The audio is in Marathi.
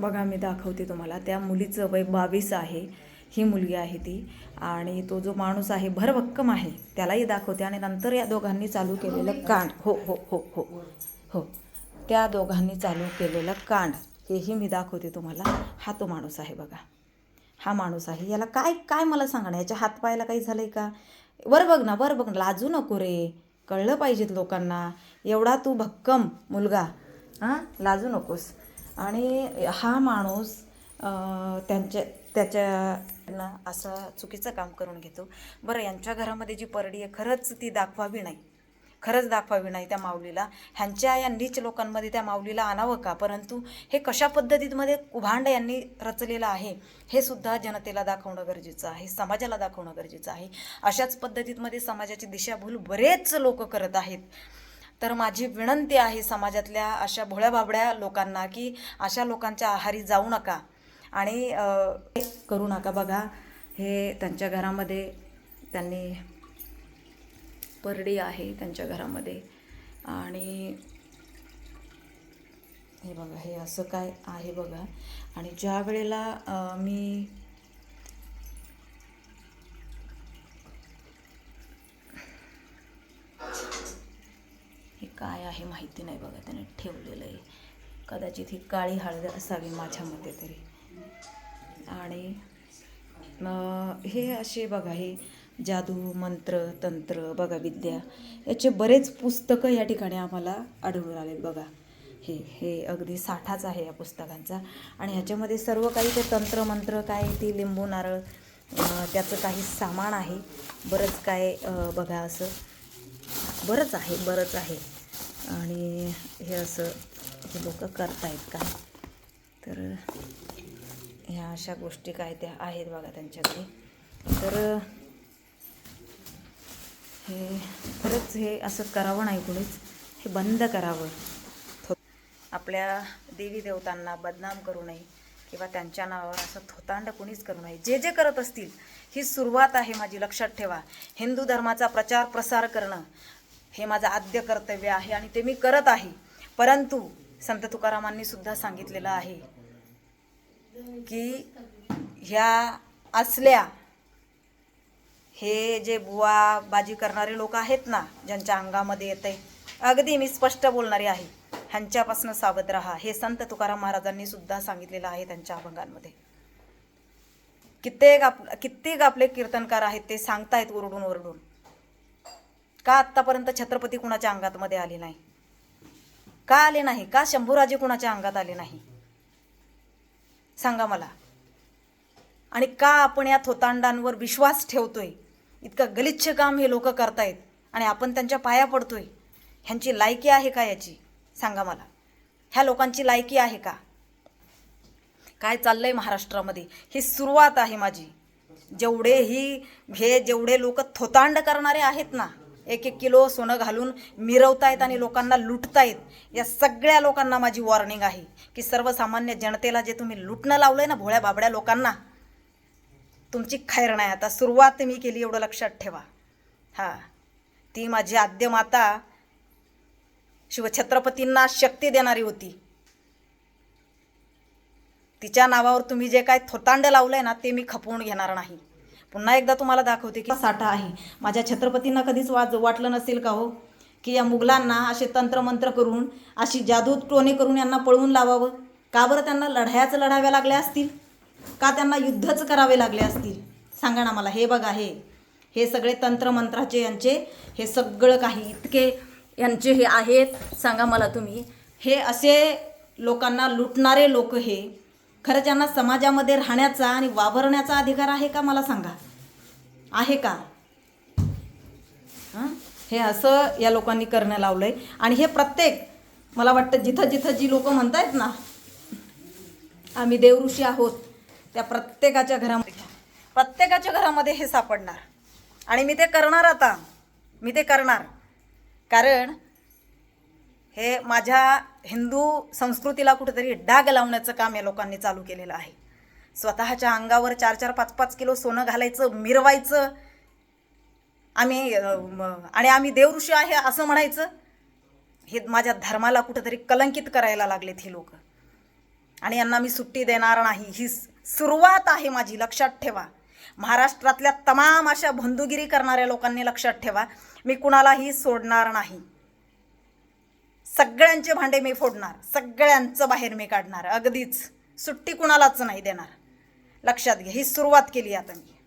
बघा मी दाखवते तुम्हाला. त्या मुलीचं वय बावीस आहे. ही मुलगी आहे ती. आणि तो जो माणूस आहे भरभक्कम आहे. त्यालाही दाखवते. आणि नंतर या दोघांनी चालू केलेलं कांड. हो हो हो हो हो. त्या दोघांनी चालू केलेलं कांड. हेही मी दाखवते तुम्हाला. हा तो माणूस आहे बघा. हा माणूस आहे. याला काय काय मला सांगणं याच्या हातपायाला काही झालं आहे का? वर बघ ना वर बघ ना. लाजू नको रे. कळलं पाहिजेत लोकांना. एवढा तू भक्कम मुलगा. हां? लाजू नकोस. आणि हा माणूस त्यांच्या त्याच्या असं चुकीचं काम करून घेतो. बरं यांच्या घरामध्ये जी परडी आहे खरंच ती दाखवावी नाही. खरंच दाखवावी नाही त्या माऊलीला. ह्यांच्या या नीच लोकांमध्ये त्या माऊलीला आणावं का? परंतु हे कशा पद्धतीमध्ये कुभांड यांनी रचलेलं आहे हे सुद्धा जनतेला दाखवणं गरजेचं आहे समाजाला दाखवणं गरजेचं आहे. अशाच पद्धतीमध्ये समाजाची दिशाभूल बरेच लोक करत आहेत. तर माझी विनंती आहे समाजातल्या अशा भोळ्या भाबड्या लोकांना की अशा लोकांच्या आहारी जाऊ नका. आणि करू नका बघा. हे त्यांच्या घरामध्ये त्यांनी परडी आहे त्यांच्या घरामध्ये. आणि हे बघा हे असं काय आहे बघा. आणि ज्या वेळेला मी हे काय आहे माहिती नाही बघा त्याने ठेवलेलं आहे. कदाचित ही काळी हळद असावी माझ्या मते तरी. आणि हे असे बघा हे जादू मंत्र तंत्र बघा विद्या याचे बरेच पुस्तकं या ठिकाणी आम्हाला आढळून आले बघा. हे हे अगदी साठाच आहे या पुस्तकांचा. आणि ह्याच्यामध्ये सर्व काही ते तंत्र मंत्र काय ती लिंबू नारळ त्याचं काही सामान आहे. बरंच काय बघा असं. बरंच आहे बरंच आहे. आणि हे असं हे लोक करतायत काय तर ह्या अशा गोष्टी काय त्या आहेत बघा त्यांच्याकडे तर हे खरंच हे असं करावं नाही कुणीच. हे बंद करावं. आपल्या देवी देवतांना बदनाम करू नये किंवा त्यांच्या नावावर असं थोतांड कुणीच करू नये. जे जे करत असतील ही सुरुवात आहे माझी लक्षात ठेवा. हिंदू धर्माचा प्रचार प्रसार करणं. हे माझं आद्य कर्तव्य आहे आणि ते मी करत आहे. परंतु संत तुकारामांनी सुद्धा सांगितलेलं आहे की ह्या असल्या हे जे बुवा बाजी करणारे लोक आहेत ना ज्यांच्या अंगामध्ये येते अगदी मी स्पष्ट बोलणारी आहे ह्यांच्यापासून सावध राहा. हे संत तुकाराम महाराजांनी सुद्धा सांगितलेलं आहे त्यांच्या अभंगांमध्ये. कित्येक आप कित्येक आपले कीर्तनकार आहेत ते सांगतायत ओरडून ओरडून. का आत्तापर्यंत छत्रपती कुणाच्या अंगात मध्ये आले नाही? का आले नाही? का शंभूराजे कुणाच्या अंगात आले नाही? सांगा मला. आणि का आपण या थोतांडांवर विश्वास ठेवतोय? इतकं गलिच्छ काम हे लोक करतायत आणि आपण त्यांच्या पाया पडतोय. ह्यांची लायकी आहे का याची? सांगा मला. ह्या लोकांची लायकी आहे का? काय चाललंय महाराष्ट्रामध्ये? ही सुरुवात आहे माझी. जेवढेही हे जेवढे लोक थोतांड करणारे आहेत ना एक एक किलो सोनं घालून मिरवतायत आणि लोकांना लुटतायत. या सगळ्या लोकांना माझी वॉर्निंग आहे की सर्वसामान्य जनतेला जे तुम्ही लुटणं लावलंय ना भोळ्या बाबड्या लोकांना तुमची खैर नाही. आता सुरुवात मी केली एवढं लक्षात ठेवा. हां. ती माझी आद्य माता शिवछत्रपतींना शक्ती देणारी होती. तिच्या नावावर तुम्ही जे काय थोतांड लावलंय ना ते मी खपवून घेणार नाही. पुन्हा एकदा तुम्हाला दाखवते की साठा आहे. माझ्या छत्रपतींना कधीच वाज वाटलं नसेल का हो? की या मुघलांना असे तंत्रमंत्र करून अशी जादू टोने करून यांना पळवून लावावं? का बरं त्यांना लढायाच लढाव्या लागल्या असतील? का त्यांना युद्धच करावे लागले असतील? सांगा ना मला हे बघा हे. हे सगळे तंत्रमंत्राचे यांचे हे सगळं काही इतके यांचे हे आहेत. सांगा मला तुम्ही. हे असे लोकांना लुटणारे लोक हे खरं ज्यांना समाजामध्ये राहण्याचा आणि वावरण्याचा अधिकार आहे का मला सांगा. आहे का? हे? असं या लोकांनी करणं लावलं आहे आणि हे प्रत्येक मला वाटतं जिथं जिथं जी लोक आहेत ना आम्ही देवऋषी आहोत त्या प्रत्येकाच्या घरामध्ये प्रत्येकाच्या घरामध्ये हे सापडणार. आणि मी ते करणार आता. मी ते करणार. कारण हे माझ्या हिंदू संस्कृतीला कुठेतरी डाग लावण्याचं काम या लोकांनी चालू केलेलं आहे. स्वतःच्या अंगावर चार चार पाच पाच किलो सोनं घालायचं मिरवायचं आम्ही आणि आम्ही देवऋषी आहे असं म्हणायचं हे माझ्या धर्माला कुठेतरी कलंकित करायला लागलेत ही लोक. आणि यांना मी सुट्टी देणार नाही. ही सुरुवात आहे माझी लक्षात ठेवा. महाराष्ट्रातल्या तमाम अशा बंधुगिरी करणाऱ्या लोकांनी लक्षात ठेवा. मी कुणालाही सोडणार नाही. सगळ्यांचे भांडे मी फोडणार सगळ्यांचं बाहेर मी काढणार अगदीच. सुट्टी कुणालाच नाही देणार. लक्षात घ्या ही सुरुवात केली आता मी.